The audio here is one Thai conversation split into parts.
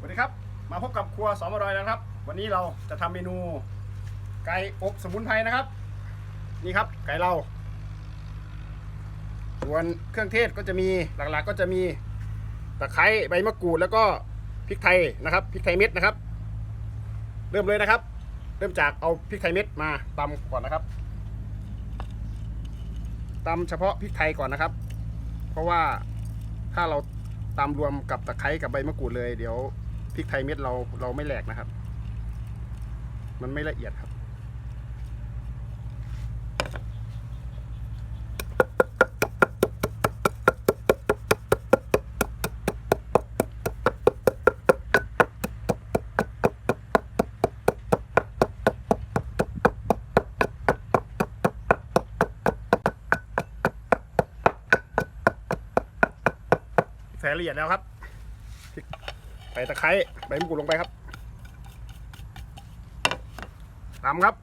สวัสดีครับ มาพบกับครัวสอมอร่อยแล้วนะครับ วันนี้เราจะทำเมนู ไก่อบสมุนไพรนะครับ นี่ครับไก่เรา ส่วนเครื่องเทศก็จะมีหลักๆก็จะมีตะไคร้ใบมะกรูดแล้วก็พริกไทยนะครับพริกไทยเม็ดนะครับ เริ่มเลยนะครับ เริ่มจากเอาพริกไทยเม็ดมาตำก่อนนะครับตำเฉพาะพริกไทยก่อนนะครับ เพราะว่าถ้าเราตำรวมกับตะไคร้กับใบมะกรูดเลยเดี๋ยว ริกไทยเม็ดเราเราไม่แหลกนะครับ มันไม่ละเอียดครับแสละเอียดแล้วครับ ส่ตะไคร้ใบมะกรูดลงไปครับตำครับ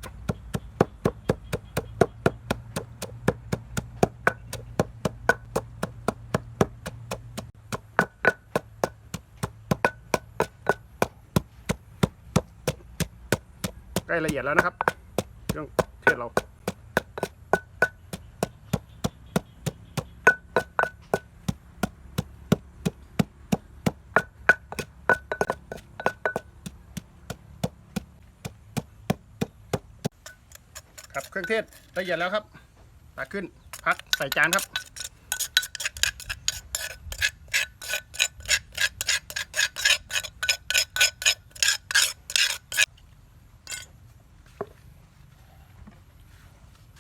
ใกล้ละเอียดแล้วนะครับ เครื่องเทศเรา ครับเครื่องเทศละเอียดแล้วครับตักขึ้นพักใส่จานครับ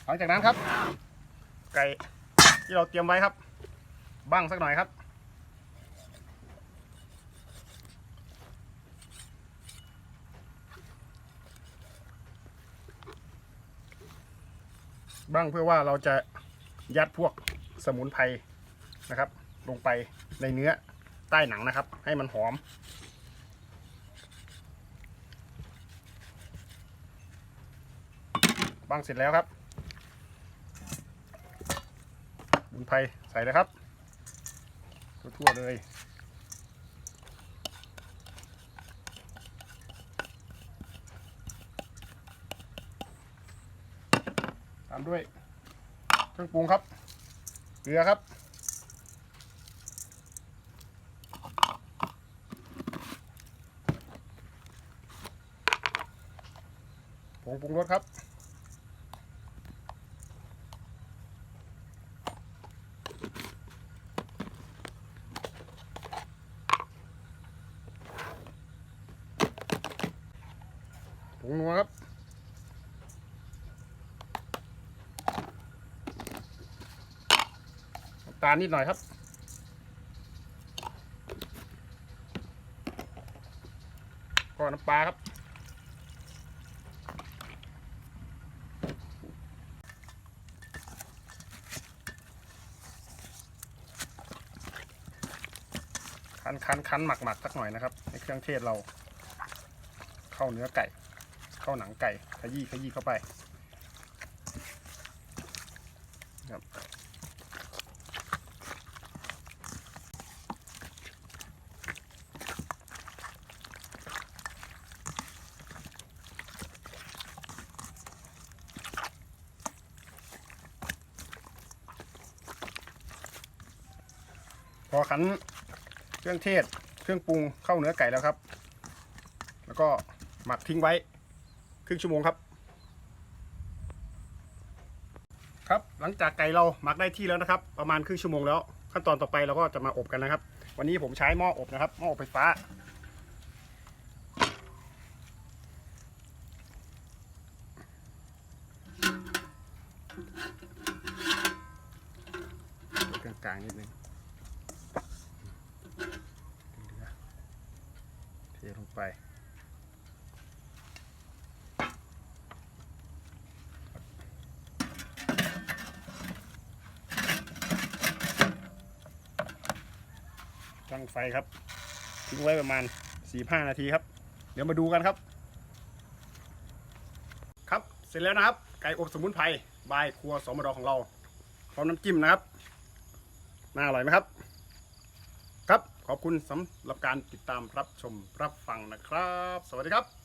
หลังจากนั้นครับ ไก่ที่เราเตรียมไว้ครับ บ้างสักหน่อยครับ บ้างเพื่อว่าเราจะยัดพวกสมุนไพรนะครับ ลงไปในเนื้อใต้หนังนะครับ ให้มันหอม บ้างเสร็จแล้วครับสมุนไพรใส่เลยครับทั่วๆเลยามด้วยเครื่องปรุงครับ เกลือครับ ผงปรุงรสครับ ผงนัวครับำตาลนิดหน่อยครับ ก็น้ำปลาครับ คันคันคันหมักหมักสักหน่อยนะครับ ในเครื่องเทศเรา เข้าเนื้อไก่ เข้าหนังไก่ ขยี้ขยี้เข้าไปครับ พอขันเครื่องเทศ เครื่องปรุงเข้าเนื้อไก่แล้วครับ แล้วก็หมักทิ้งไว้ ครึ่งชั่วโมงครับ ครับหลังจากไก่เราหมักได้ที่แล้วนะครับ ประมาณครึ่งชั่วโมงแล้ว ขั้นตอนต่อไปเราก็จะมาอบกันนะครับ วันนี้ผมใช้หม้ออบนะครับหม้ออบไฟฟ้ากลางๆนิดนึง ทลงไปตั้งไฟครับทิ้งไว้ประมาณ4-5นาทีครับ เดี๋ยวมาดูกันครับ ครับเสร็จแล้วนะครับ ไก่อบสมุนไพรบายครัวสมดของเราพร้อมน้ำจิ้มนะครับ น่าอร่อยไหมครับ ขอบคุณสำหรับการติดตามรับชมรับฟังนะครับ สวัสดีครับ